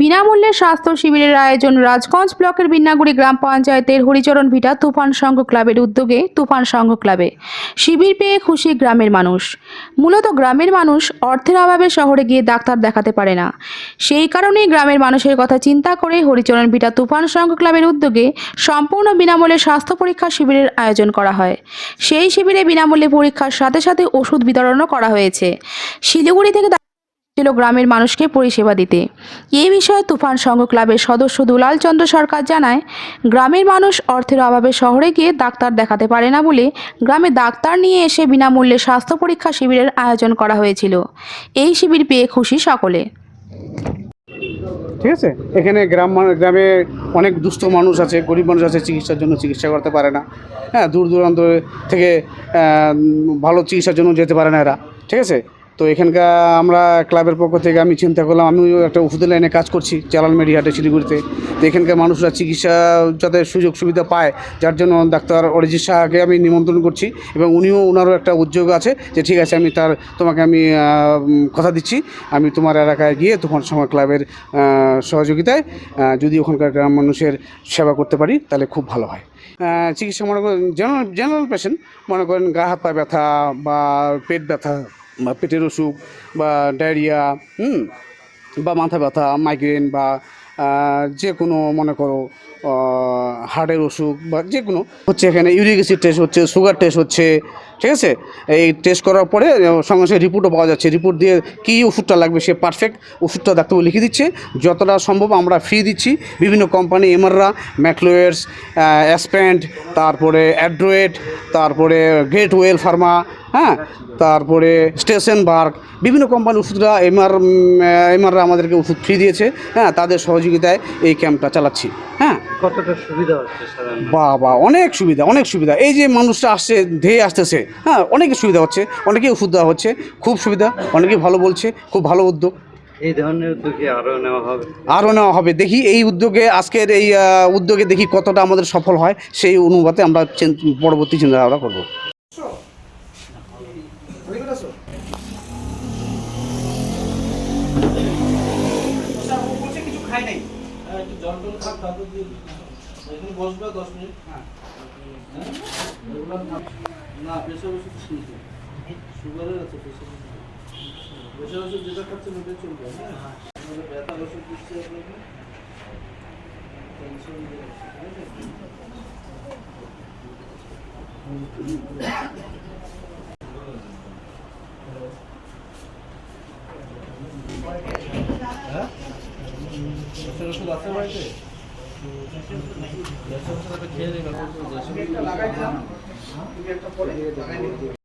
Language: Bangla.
বিনামূল্যে স্বাস্থ্য শিবিরের আয়োজন রাজগঞ্জ ব্লকের বিন্নাগুড়ি গ্রাম পঞ্চায়েতের হরিচরণ ভিটা তুফান সংঘ ক্লাবের উদ্যোগে তুফান সংঘ ক্লাবে। শিবির পেয়ে খুশি গ্রামের মানুষ। মূলত গ্রামের মানুষ অর্থের অভাবে শহরে গিয়ে ডাক্তার দেখাতে পারে না। সেই কারণেই গ্রামের মানুষের কথা চিন্তা করে হরিচরণ ভিটা তুফান সংঘ ক্লাবের উদ্যোগে সম্পূর্ণ বিনামূল্যে স্বাস্থ্য পরীক্ষা শিবিরের আয়োজন করা হয়। সেই শিবিরে বিনামূল্যে পরীক্ষার সাথে সাথে ওষুধ বিতরণও করা হয়েছে। শিলিগুড়ি থেকে ছিল গ্রামের মানুষকে পরিষেবা দিতে। এই বিষয়ে তুফান সংঘ ক্লাবের সদস্য দুলাল চন্দ্র সরকার জানায়, গ্রামের মানুষ অর্থের অভাবে শহরে গিয়ে ডাক্তার দেখাতে পারে না বলে গ্রামে ডাক্তার নিয়ে এসে বিনামূল্যে স্বাস্থ্য পরীক্ষা শিবিরের আয়োজন করা হয়েছিল। এই শিবির পেয়ে খুশি সকলে। ঠিক আছে? এখানে গ্রাম গ্রামে অনেক দুস্থ মানুষ আছে, গরিব মানুষ আছে, চিকিৎসার জন্য চিকিৎসা করতে পারে না। হ্যাঁ দূর দূরান্ত থেকে ভালো চিকিৎসার জন্য যেতে পারে না এরা। ঠিক আছে? তো এখানকার আমরা ক্লাবের পক্ষ থেকে আমি চিন্তা করলাম আমিও একটা ওষুধের লাইনে কাজ করছি চালান মেডিহাটে শিলিগুড়িতে। তো এখানকার মানুষরা চিকিৎসা যাতে সুযোগ সুবিধা পায়, যার জন্য ডাক্তার অরিজিৎ শাহকে আমি নিমন্ত্রণ করছি এবং উনিও ওনারও একটা উদ্যোগ আছে যে ঠিক আছে আমি তার, তোমাকে আমি কথা দিচ্ছি। আমি তোমার এলাকায় গিয়ে তোমার সময় ক্লাবের সহযোগিতায় যদি ওখানকার গ্রাম মানুষের সেবা করতে পারি তাহলে খুব ভালো হয়। চিকিৎসা মনে করেন জেনারেল জেনারেল পেশেন্ট মনে করেন গা হাত পা ব্যথা বা পেট ব্যথা পেটের অসুখ বা ডায়রিয়া, হুম, বা মাথা ব্যথা মাইগ্রেন বা যে কোনো মনে করো হার্টের অসুখ বা যে কোনো হচ্ছে এখানে ইউরিক অ্যাসিড টেস্ট হচ্ছে সুগার টেস্ট হচ্ছে, ঠিক আছে? এই টেস্ট করার পরে, সঙ্গে সঙ্গে রিপোর্টও পাওয়া যাচ্ছে। রিপোর্ট দিয়ে কী ওষুধটা লাগবে, সে পারফেক্ট ওষুধটা ডাক্তারবাবু লিখে দিচ্ছে। যতটা সম্ভব আমরা ফ্রি দিচ্ছি। বিভিন্ন কোম্পানি এমআররা ম্যাকলোয়ার্স অ্যাসপ্যান্ড তারপরে অ্যাড্রোয়েড তারপরে গ্রেট ওয়েল ফার্মা হ্যাঁ? তারপরে স্টেশন বার্গ বিভিন্ন কোম্পানির ওষুধরা এমআর এমআররা আমাদেরকে ওষুধ ফ্রি দিয়েছে। হ্যাঁ তাদের সহযোগিতায় এই ক্যাম্পটা চালাচ্ছি। হ্যাঁ। কতটা সুবিধা হচ্ছে সাধারণ বা বা অনেক সুবিধা অনেক সুবিধা। এই যে মানুষটা আসছে ধেয়ে আসতেছে হ্যাঁ অনেক সুবিধা হচ্ছে অনেকেই ওষুধ দেওয়া হচ্ছে খুব সুবিধা অনেকেই ভালো বলছে খুব ভালো উদ্যোগ। এই ধরনের উদ্যোগে আরও নেওয়া হবে? আরও নেওয়া হবে। দেখি এই উদ্যোগে আজকের এই উদ্যোগে দেখি কতটা আমাদের সফল হয় সেই অনুপাতে আমরা পরবর্তী চিন্তাভাবনা করব। না। প্রেশার ওষুধ ঠিক সুগারের আছে প্রেশার ওষুধ প্রেশার ওষুধ যেটা খাচ্ছেন ওটাই চলবে হ্যাঁ? ব্যথার ওষুধ দিচ্ছি আপনাকে। টেনশন ঠিক আছে? প্রেশার ওষুধ আছে বাড়িতে? প্রেশার ওষুধ একটা খেয়ে নেবেন